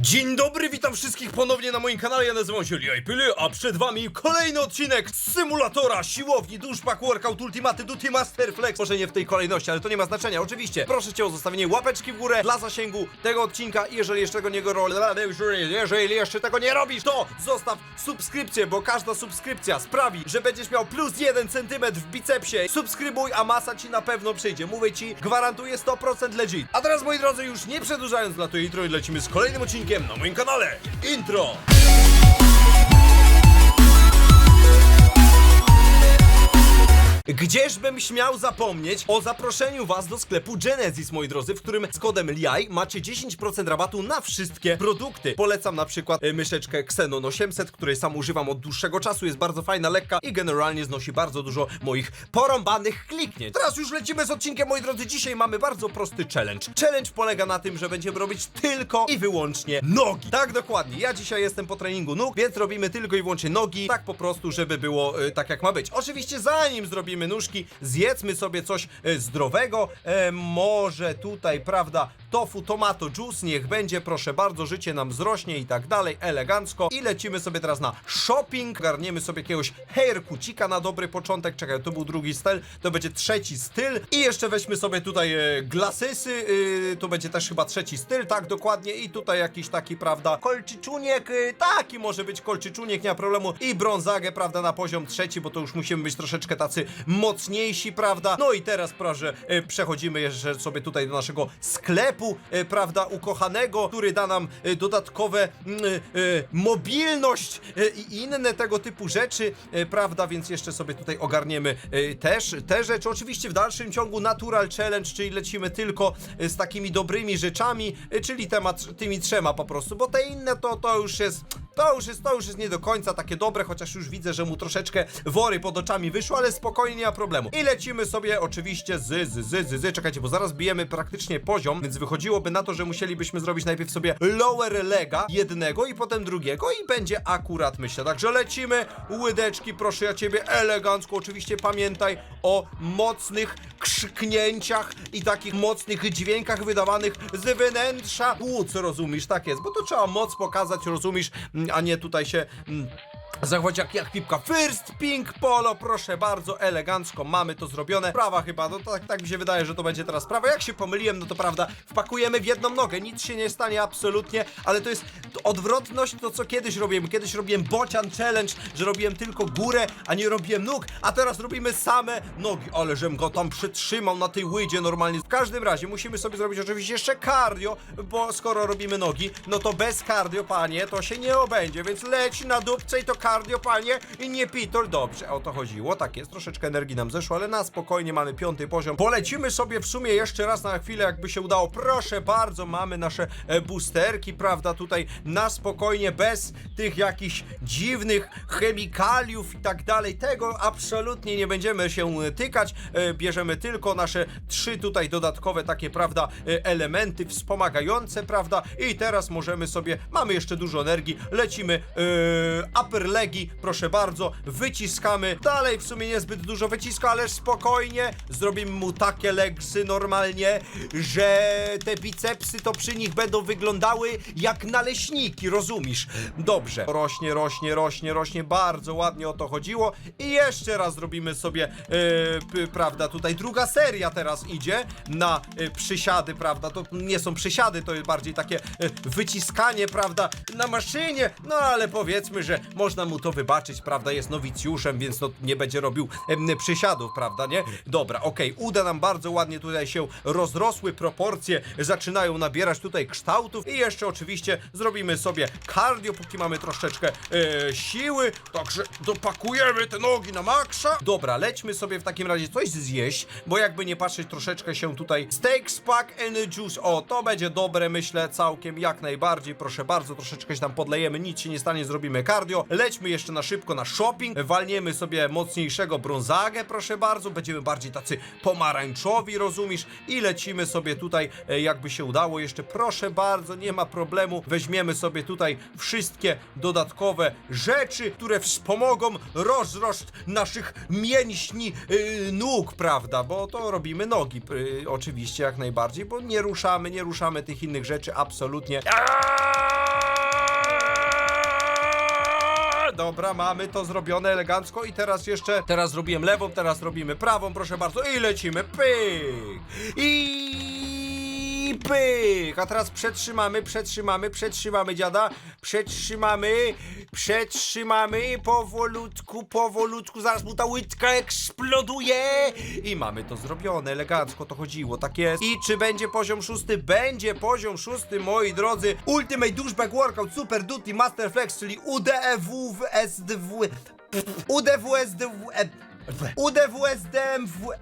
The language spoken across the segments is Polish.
Dzień dobry, witam wszystkich ponownie na moim kanale, ja nazywam się Lia Pyly, a przed wami kolejny odcinek z symulatora siłowni Duszpak Workout Ultimaty Duty Master Flex. Może nie w tej kolejności, ale to nie ma znaczenia, oczywiście. Proszę cię o zostawienie łapeczki w górę dla zasięgu tego odcinka i jeżeli jeszcze tego nie jeżeli jeszcze tego nie robisz, to zostaw subskrypcję, bo każda subskrypcja sprawi, że będziesz miał plus jeden centymetr w bicepsie. Subskrybuj, a masa ci na pewno przyjdzie. Mówię ci, gwarantuję 100% legit. A teraz, moi drodzy, już nie przedłużając, latuję intro i lecimy z kolejnym odcinkiem na moim kanale. Intro! Gdzieżbym śmiał zapomnieć o zaproszeniu was do sklepu Genesis, moi drodzy, w którym z kodem LIAI macie 10% rabatu na wszystkie produkty. Polecam na przykład e, myszeczkę Xenon 800, której sam używam od dłuższego czasu, jest bardzo fajna, lekka i generalnie znosi bardzo dużo moich porąbanych kliknięć. Teraz już lecimy z odcinkiem, moi drodzy. Dzisiaj mamy bardzo prosty challenge. Challenge polega na tym, że będziemy robić tylko i wyłącznie nogi. Tak, dokładnie. Ja dzisiaj jestem po treningu nóg, więc robimy tylko i wyłącznie nogi, tak po prostu, żeby było e, tak jak ma być. Oczywiście zanim zrobimy nóżki, zjedzmy sobie coś e, zdrowego. E, może tutaj, prawda, tofu, tomato, juice, niech będzie, proszę bardzo, życie nam wzrośnie i tak dalej, elegancko. I lecimy sobie teraz na shopping, garniemy sobie jakiegoś haircucika na dobry początek. Czekaj, to był drugi styl, to będzie trzeci styl. I jeszcze weźmy sobie tutaj e, glasysy, e, to będzie też chyba trzeci styl, tak, dokładnie. I tutaj jakiś taki, prawda, kolczyczuniek, e, taki może być kolczyczuniek, nie ma problemu. I brązagę, prawda, na poziom trzeci, bo to już musimy być troszeczkę tacy mocniejsi, prawda? No i teraz, proszę, e, przechodzimy jeszcze sobie tutaj do naszego sklepu, e, prawda, ukochanego, który da nam e, dodatkowe mm, e, mobilność i inne tego typu rzeczy, prawda? Więc jeszcze sobie tutaj ogarniemy też te rzeczy. Oczywiście w dalszym ciągu Natural Challenge, czyli lecimy tylko z takimi dobrymi rzeczami, czyli temat tymi trzema po prostu, bo te inne to, to już jest to już jest, to już jest nie do końca takie dobre, chociaż już widzę, że mu troszeczkę wory pod oczami wyszło, ale spokojnie, nie ma problemu. I lecimy sobie oczywiście z, z, z, z, z, czekajcie, bo zaraz bijemy praktycznie poziom, więc wychodziłoby na to, że musielibyśmy zrobić najpierw sobie lower lega jednego i potem drugiego i będzie akurat, myślę. Także lecimy, łydeczki, proszę ja ciebie, elegancko, oczywiście pamiętaj o mocnych krzyknięciach i takich mocnych dźwiękach wydawanych z wnętrza. Płuc, rozumiesz, tak jest, bo to trzeba moc pokazać, rozumiesz, a nie tutaj się... Zachować jak, pipka. First Pink Polo, proszę bardzo, elegancko mamy to zrobione. Prawa chyba, no tak, tak mi się wydaje, że to będzie teraz prawa. Jak się pomyliłem, no to prawda, wpakujemy w jedną nogę, nic się nie stanie absolutnie, ale to jest odwrotność to, co kiedyś robiłem. Kiedyś robiłem bocian challenge, że robiłem tylko górę, a nie robiłem nóg, a teraz robimy same nogi. Ale żem go tam przytrzymał na tej łydzie normalnie. W każdym razie musimy sobie zrobić oczywiście jeszcze cardio, bo skoro robimy nogi, no to bez cardio, panie, to się nie obędzie, więc leć na dupce i to cardio, panie, i nie pitol. Dobrze, o to chodziło, tak jest, troszeczkę energii nam zeszło, ale na spokojnie mamy piąty poziom. Polecimy sobie w sumie jeszcze raz na chwilę, jakby się udało. Proszę bardzo, mamy nasze e, boosterki, prawda, tutaj na spokojnie, bez tych jakichś dziwnych chemikaliów i tak dalej. Tego absolutnie nie będziemy się e, tykać. E, bierzemy tylko nasze trzy tutaj dodatkowe takie, prawda, elementy wspomagające, prawda? I teraz możemy sobie, mamy jeszcze dużo energii, lecimy e, upper legi, proszę bardzo, wyciskamy. Dalej w sumie niezbyt dużo wyciska, ale spokojnie zrobimy mu takie legsy normalnie, że te bicepsy to przy nich będą wyglądały jak naleśniki, rozumiesz? Dobrze. Rośnie, rośnie, rośnie, rośnie, bardzo ładnie o to chodziło. I jeszcze raz zrobimy sobie, p- prawda, tutaj druga seria teraz idzie na e, przysiady, prawda, to nie są przysiady, to jest bardziej takie e, wyciskanie, prawda, na maszynie, no ale powiedzmy, że można mu to wybaczyć, prawda, jest nowicjuszem, więc no, nie będzie robił em, przysiadów, prawda, nie? Dobra, okej, uda nam bardzo ładnie tutaj się rozrosły proporcje, zaczynają nabierać tutaj kształtów i jeszcze oczywiście zrobimy sobie cardio, póki mamy troszeczkę e, siły, także dopakujemy te nogi na maksa. Dobra, lećmy sobie w takim razie coś zjeść, bo jakby nie patrzeć troszeczkę się tutaj steak, spack and juice, o, to będzie dobre, myślę, całkiem, jak najbardziej, proszę bardzo, troszeczkę się tam podlejemy, nic się nie stanie, zrobimy cardio, lećmy jeszcze na szybko na shopping, walniemy sobie mocniejszego brązagę, proszę bardzo, będziemy bardziej tacy pomarańczowi, rozumiesz, i lecimy sobie tutaj, e, jakby się udało jeszcze, proszę bardzo, nie ma problemu, weźmiemy sobie tutaj wszystkie dodatkowe rzeczy, które wspomogą rozrost naszych mięśni yy, nóg, prawda, bo to robimy nogi, yy, oczywiście, jak najbardziej, bo nie ruszamy, nie ruszamy tych innych rzeczy, absolutnie. Aaaa! Dobra, mamy to zrobione elegancko i teraz jeszcze, teraz zrobiłem lewą, teraz robimy prawą, proszę bardzo i lecimy, pyk! I pyk! A teraz przetrzymamy, przetrzymamy, przetrzymamy dziada, przetrzymamy, przetrzymamy i powolutku, powolutku, zaraz mu ta łydka eksploduje i mamy to zrobione, elegancko to chodziło, tak jest. I czy będzie poziom szósty? Będzie poziom szósty, moi drodzy. Ultimate Douchebag Workout Super Duty Master Flex, czyli UDWSDW... UDWSDW... UDWSDMW...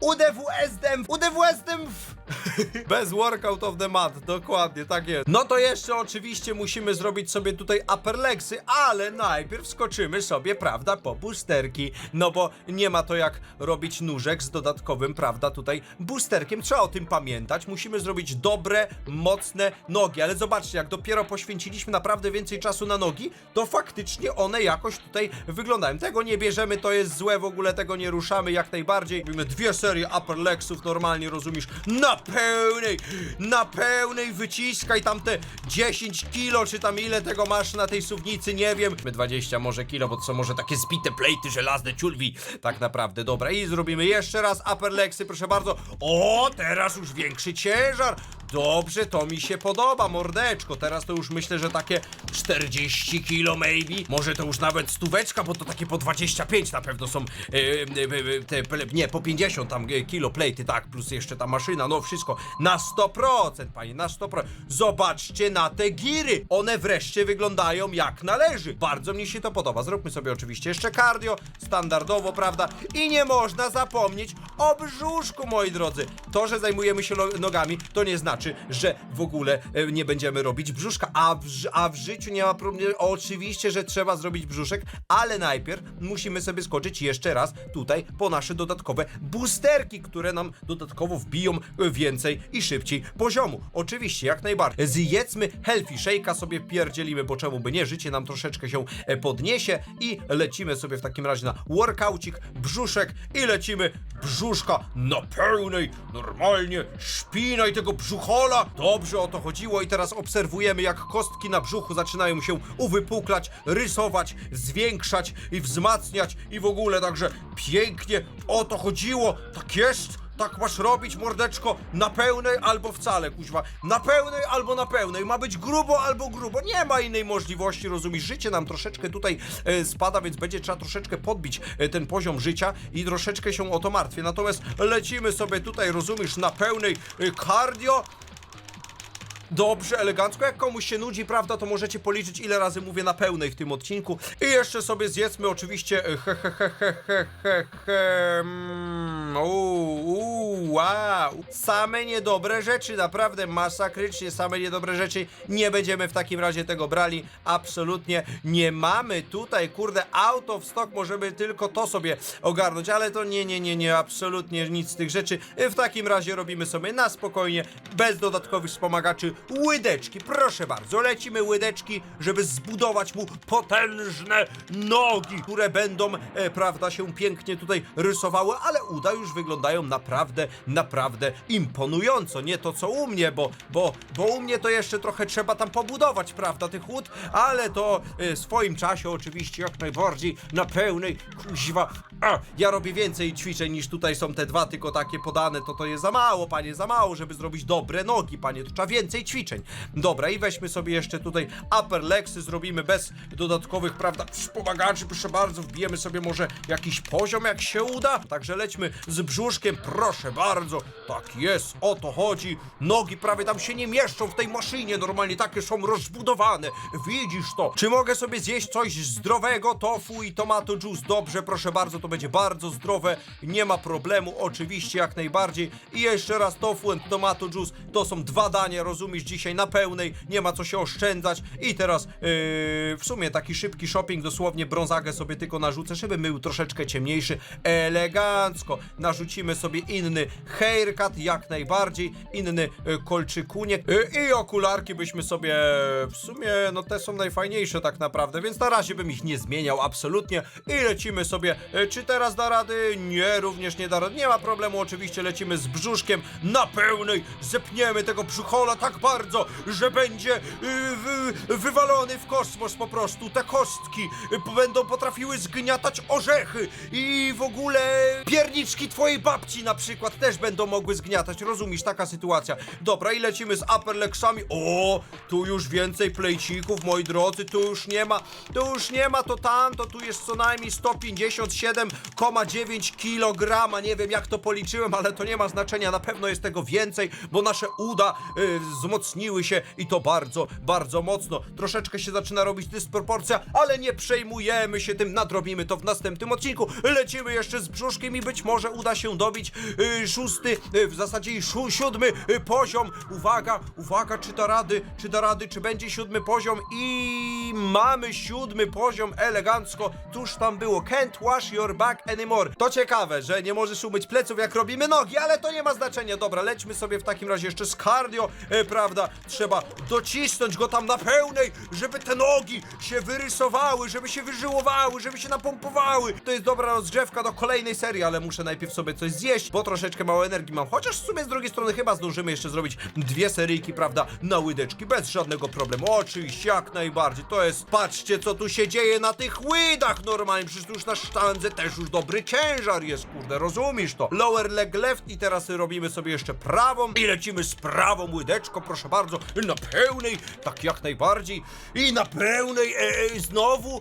UDWSDM... UDWSDM... Bez workout of the mat, dokładnie, tak jest. No to jeszcze oczywiście musimy zrobić sobie tutaj upper legsy, ale najpierw skoczymy sobie, prawda, po boosterki. No bo nie ma to jak robić nóżek z dodatkowym, prawda, tutaj boosterkiem. Trzeba o tym pamiętać. Musimy zrobić dobre, mocne nogi, ale zobaczcie, jak dopiero poświęciliśmy naprawdę więcej czasu na nogi, to faktycznie one jakoś tutaj wyglądają. Tego nie bierzemy, to jest złe, w ogóle tego nie ruszamy jak najbardziej. Robimy dwie serie upper legsów, normalnie rozumiesz, na pełnej, na pełnej wyciskaj tam te 10 kilo, czy tam ile tego masz na tej suwnicy, nie wiem. 20 może kilo, bo to są może takie zbite plejty, żelazne ciulwi. Tak naprawdę, dobra. I zrobimy jeszcze raz upper legsy, proszę bardzo. O, teraz już większy ciężar. Dobrze, to mi się podoba, mordeczko. Teraz to już myślę, że takie 40 kilo maybe. Może to już nawet stóweczka, bo to takie po 25 na pewno są e, e, te, nie, po 50 tam kilo plejty, tak, plus jeszcze ta maszyna, no wszystko. Na 100%, panie, na 100%. Zobaczcie na te giry. One wreszcie wyglądają jak należy. Bardzo mi się to podoba. Zróbmy sobie oczywiście jeszcze cardio, standardowo, prawda? I nie można zapomnieć o brzuszku, moi drodzy. To, że zajmujemy się nogami, to nie znaczy, że w ogóle e, nie będziemy robić brzuszka. A w, a w życiu nie ma problemu. Oczywiście, że trzeba zrobić brzuszek, ale najpierw musimy sobie skoczyć jeszcze raz tutaj po nasze dodatkowe boosterki, które nam dodatkowo wbiją e, więcej i szybciej poziomu. Oczywiście, jak najbardziej. Zjedzmy healthy shake'a sobie pierdzielimy, bo czemu by nie? Życie nam troszeczkę się e, podniesie i lecimy sobie w takim razie na workaucik, brzuszek i lecimy brzuszka na pełnej, normalnie szpinaj tego brzuchola. Dobrze o to chodziło i teraz obserwujemy jak kostki na brzuchu zaczynają się uwypuklać, rysować, zwiększać i wzmacniać i w ogóle także pięknie o to chodziło. Tak jest. Tak masz robić, mordeczko, na pełnej albo wcale, kuźwa. Na pełnej albo na pełnej. Ma być grubo albo grubo. Nie ma innej możliwości, rozumiesz? Życie nam troszeczkę tutaj e, spada, więc będzie trzeba troszeczkę podbić e, ten poziom życia i troszeczkę się o to martwię. Natomiast lecimy sobie tutaj, rozumiesz, na pełnej e, cardio. Dobrze, elegancko. Jak komuś się nudzi, prawda, to możecie policzyć, ile razy mówię na pełnej w tym odcinku. I jeszcze sobie zjedzmy oczywiście e, he he he he he he he mm, uuu, wow. Same niedobre rzeczy, naprawdę masakrycznie same niedobre rzeczy. Nie będziemy w takim razie tego brali. Absolutnie nie mamy tutaj, kurde, out of stock. Możemy tylko to sobie ogarnąć, ale to nie, nie, nie, nie, absolutnie nic z tych rzeczy. W takim razie robimy sobie na spokojnie, bez dodatkowych wspomagaczy, łydeczki. Proszę bardzo, lecimy łydeczki, żeby zbudować mu potężne nogi, które będą, e, prawda, się pięknie tutaj rysowały, ale uda już wyglądają naprawdę, naprawdę imponująco. Nie to co u mnie, bo, bo, bo u mnie to jeszcze trochę trzeba tam pobudować, prawda, tych łód, ale to e, swoim czasie oczywiście jak najbardziej na pełnej, kuźwa. A, ja robię więcej ćwiczeń niż tutaj są te dwa, tylko takie podane, to to jest za mało, panie, za mało, żeby zrobić dobre nogi, panie, to trzeba więcej ćwiczeń. Dobra, i weźmy sobie jeszcze tutaj upper legsy, zrobimy bez dodatkowych, prawda, wspomagaczy, proszę bardzo, wbijemy sobie może jakiś poziom, jak się uda. Także lećmy z brzuszkiem, proszę bardzo. Tak jest, o to chodzi. Nogi prawie tam się nie mieszczą w tej maszynie, normalnie takie są rozbudowane. Widzisz to? Czy mogę sobie zjeść coś zdrowego, tofu i tomato juice? Dobrze, proszę bardzo, to będzie bardzo zdrowe, nie ma problemu, oczywiście, jak najbardziej. I jeszcze raz tofu and tomato juice, to są dwa dania, rozumiesz, dzisiaj na pełnej, nie ma co się oszczędzać. I teraz yy, w sumie taki szybki shopping, dosłownie brązagę sobie tylko narzucę, żeby był troszeczkę ciemniejszy, elegancko. Narzucimy sobie inny haircut, jak najbardziej, inny yy, yy, i okularki byśmy sobie, w sumie, no te są najfajniejsze tak naprawdę, więc na razie bym ich nie zmieniał absolutnie. I lecimy sobie, yy, czy teraz da rady? Nie, również nie da rady, nie ma problemu, oczywiście lecimy z brzuszkiem na pełnej, zepniemy tego brzuchola tak że będzie y, wy, wywalony w kosmos po prostu. Te kostki y, będą potrafiły zgniatać orzechy i w ogóle pierniczki twojej babci na przykład też będą mogły zgniatać. Rozumiesz, taka sytuacja. Dobra, i lecimy z Aperlexami. O, tu już więcej plejcików, moi drodzy, tu już nie ma, tu już nie ma to tamto, tu jest co najmniej 157,9 kg. Nie wiem jak to policzyłem, ale to nie ma znaczenia, na pewno jest tego więcej, bo nasze uda y, wzmocniły się i to bardzo, bardzo mocno. Troszeczkę się zaczyna robić dysproporcja, ale nie przejmujemy się tym, nadrobimy to w następnym odcinku. Lecimy jeszcze z brzuszkiem i być może uda się dobić y, szósty, y, w zasadzie szó, siódmy y, poziom. Uwaga, uwaga, czy da rady, czy da rady, czy będzie siódmy poziom i mamy siódmy poziom elegancko. Tuż tam było can't wash your back anymore. To ciekawe, że nie możesz umyć pleców jak robimy nogi, ale to nie ma znaczenia. Dobra, lećmy sobie w takim razie jeszcze z cardio, e, prawda? Trzeba docisnąć go tam na pełnej, żeby te nogi się wyrysowały, żeby się wyżyłowały, żeby się napompowały. To jest dobra rozgrzewka do kolejnej serii, ale muszę najpierw sobie coś zjeść, bo troszeczkę mało energii mam. Chociaż w sumie z drugiej strony chyba zdążymy jeszcze zrobić dwie seryjki, prawda, na łydeczki, bez żadnego problemu. Oczywiście, jak najbardziej. To jest, patrzcie, co tu się dzieje na tych łydach normalnie. Przecież tu już na sztandze też już dobry ciężar jest, kurde, rozumiesz to? Lower leg left i teraz robimy sobie jeszcze prawą i lecimy z prawą łydeczką, proszę bardzo, na pełnej, tak jak najbardziej i na pełnej e, e, znowu.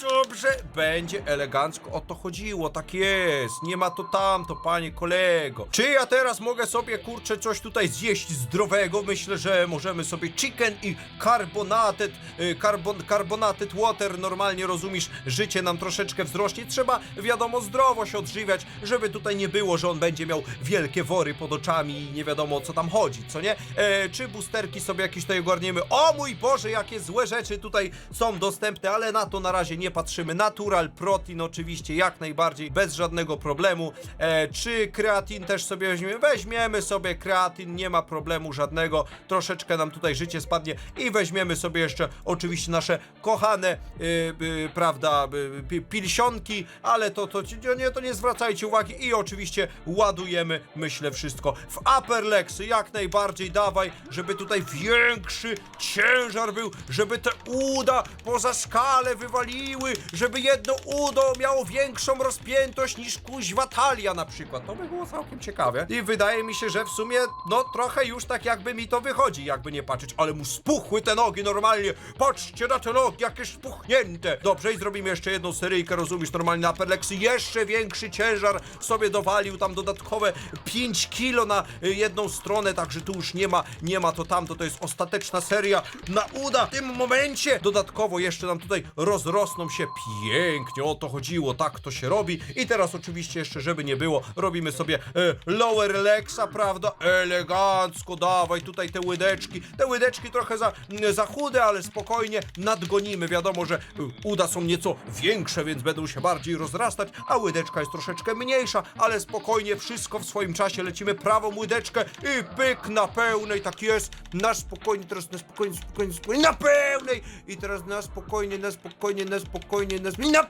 Dobrze, będzie elegancko, o to chodziło, tak jest. Nie ma to tamto, panie kolego. Czy ja teraz mogę sobie, kurczę, coś tutaj zjeść zdrowego? Myślę, że możemy sobie chicken i carbonated, y, carbon, carbonated water, normalnie rozumiesz, życie nam troszeczkę wzrośnie. Trzeba, wiadomo, zdrowo się odżywiać, żeby tutaj nie było, że on będzie miał wielkie wory pod oczami i nie wiadomo o co tam chodzi, co nie? E, czy boosterki sobie jakieś tutaj ogarniemy? O mój Boże, jakie złe rzeczy tutaj są dostępne, ale na to na razie nie patrzymy. Natural protein oczywiście jak najbardziej, bez żadnego problemu. E, czy kreatin też sobie weźmiemy? Weźmiemy sobie kreatin, nie ma problemu żadnego. Troszeczkę nam tutaj życie spadnie i weźmiemy sobie jeszcze oczywiście nasze kochane, y, y, prawda, pi- pilsionki, ale to, to, to, nie, to nie zwracajcie uwagi i oczywiście ładujemy, myślę, wszystko w Aperlexy, jak najbardziej dawaj, żeby tutaj większy ciężar był, żeby te uda poza skalę wywaliły, żeby jedno udo miało większą rozpiętość niż kuźwa talia na przykład. To by było całkiem ciekawe. I wydaje mi się, że w sumie, no trochę już tak jakby mi to wychodzi, jakby nie patrzeć, ale mu spuchły te nogi normalnie. Patrzcie na te nogi, jakie spuchnięte. Dobrze, i zrobimy jeszcze jedną seryjkę, rozumiesz, normalnie na Perlexy. Jeszcze większy ciężar sobie dowalił, tam dodatkowe 5 kilo na y, jedną stronę, także tu już nie ma, nie ma to tamto, to jest ostateczna seria na uda. W tym momencie dodatkowo jeszcze nam tutaj rozrosną się pięknie, o to chodziło, tak to się robi. I teraz oczywiście jeszcze, żeby nie było, robimy sobie e, lower legsa, prawda? Elegancko, dawaj tutaj te łydeczki. Te łydeczki trochę za, za chude, ale spokojnie nadgonimy. Wiadomo, że y, uda są nieco większe, więc będą się bardziej rozrastać, a łydeczka jest troszeczkę mniejsza, ale spokojnie, wszystko w swoim czasie. Lecimy prawą łydeczkę i pyk na pełnej, tak jest. Na spokojnie, teraz na spokojnie, spokojnie, spokojnie, na pełnej. I teraz na spokojnie, na spokojnie, na spokojnie, na, sp- na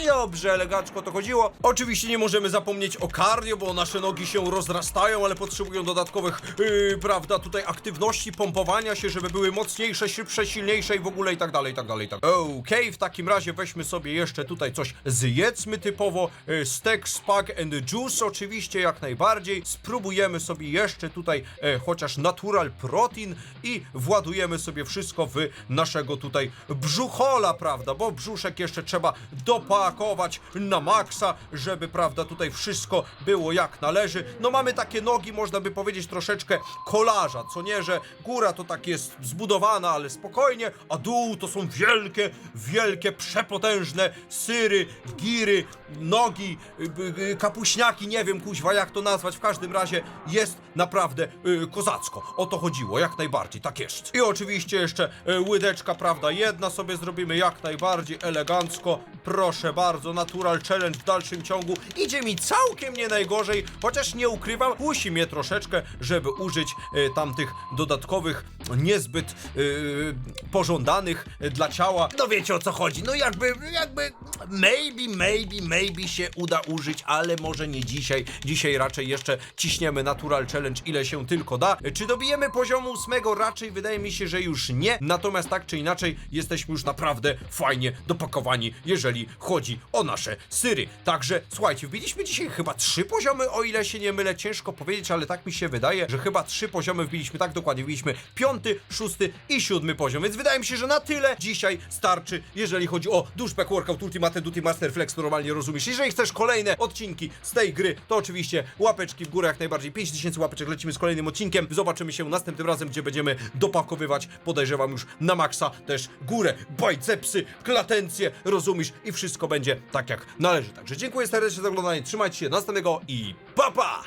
pełnej. Dobrze, elegancko to chodziło. Oczywiście nie możemy zapomnieć o cardio, bo nasze nogi się rozrastają, ale potrzebują dodatkowych, yy, prawda, tutaj aktywności, pompowania się, żeby były mocniejsze, szybsze, silniejsze i w ogóle i tak dalej, i tak dalej, i tak Okej, w takim razie weźmy sobie jeszcze tutaj coś zjedzmy typowo. Yy, steak, spag and juice oczywiście, jak najbardziej. Spróbujemy sobie jeszcze tutaj e, chociaż natural protein i władujemy sobie wszystko w naszego tutaj brzuchola, prawda, bo brzuszek jeszcze trzeba na maksa, żeby, prawda, tutaj wszystko było jak należy. No mamy takie nogi, można by powiedzieć troszeczkę kolarza, co nie, że góra to tak jest zbudowana, ale spokojnie, a dół to są wielkie, wielkie, przepotężne syry, giry, nogi, y, y, kapuśniaki, nie wiem kuźwa jak to nazwać, w każdym razie jest naprawdę y, kozacko. O to chodziło, jak najbardziej, tak jest. I oczywiście jeszcze łydeczka, prawda, jedna sobie zrobimy jak najbardziej elegancko, proszę bardzo Natural Challenge w dalszym ciągu idzie mi całkiem nie najgorzej, chociaż nie ukrywam, kusi mnie troszeczkę, żeby użyć e, tamtych dodatkowych, niezbyt e, pożądanych e, dla ciała. No wiecie o co chodzi, no jakby, jakby maybe, maybe, maybe się uda użyć, ale może nie dzisiaj. Dzisiaj raczej jeszcze ciśniemy Natural Challenge ile się tylko da. Czy dobijemy poziomu ósmego? Raczej wydaje mi się, że już nie. Natomiast tak czy inaczej jesteśmy już naprawdę fajnie dopakowani, jeżeli chodzi o nasze syry. Także słuchajcie, wbiliśmy dzisiaj chyba trzy poziomy, o ile się nie mylę, ciężko powiedzieć, ale tak mi się wydaje, że chyba trzy poziomy wbiliśmy, tak dokładnie, wbiliśmy piąty, szósty i siódmy poziom, więc wydaje mi się, że na tyle dzisiaj starczy, jeżeli chodzi o Duszback Workout Ultimate Duty Master Flex, normalnie rozumiesz. Jeżeli chcesz kolejne odcinki z tej gry, to oczywiście łapeczki w górę jak najbardziej, 5000 łapeczek, lecimy z kolejnym odcinkiem, zobaczymy się następnym razem, gdzie będziemy dopakowywać, podejrzewam już na maksa też górę, bicepsy, klatencje, rozumiesz i wszystko będzie tak jak należy. Także dziękuję serdecznie za oglądanie, trzymajcie się, następnego i pa pa!